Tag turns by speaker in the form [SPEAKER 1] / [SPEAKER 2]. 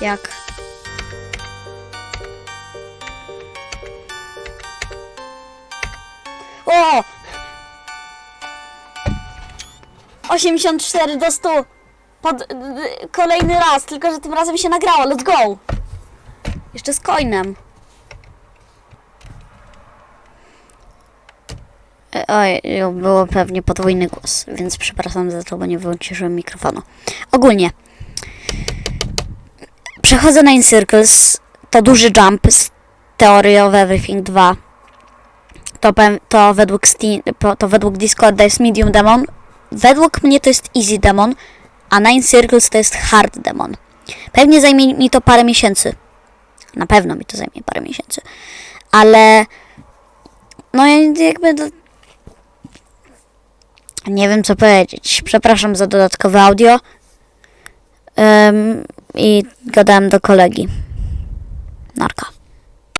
[SPEAKER 1] Jak? O! 84 do 100. Pod, d- d- kolejny raz, tylko że tym razem się nagrało. Let's go! Jeszcze z coinem. E, Oj, było pewnie podwójny głos, więc przepraszam za to, bo nie wyłączyłem mikrofonu. Ogólnie. Przechodzę na Incircles. To duży jump z Theory of Everything 2. To, to, według to według Discorda jest Medium Demon. Według mnie to jest Easy Demon, a Nine Circles to jest Hard Demon. Pewnie zajmie mi to parę miesięcy. Na pewno mi to zajmie parę miesięcy. Ale no jakby to, nie wiem co powiedzieć. Przepraszam za dodatkowe audio. Ym, I gadałem do kolegi. Narka.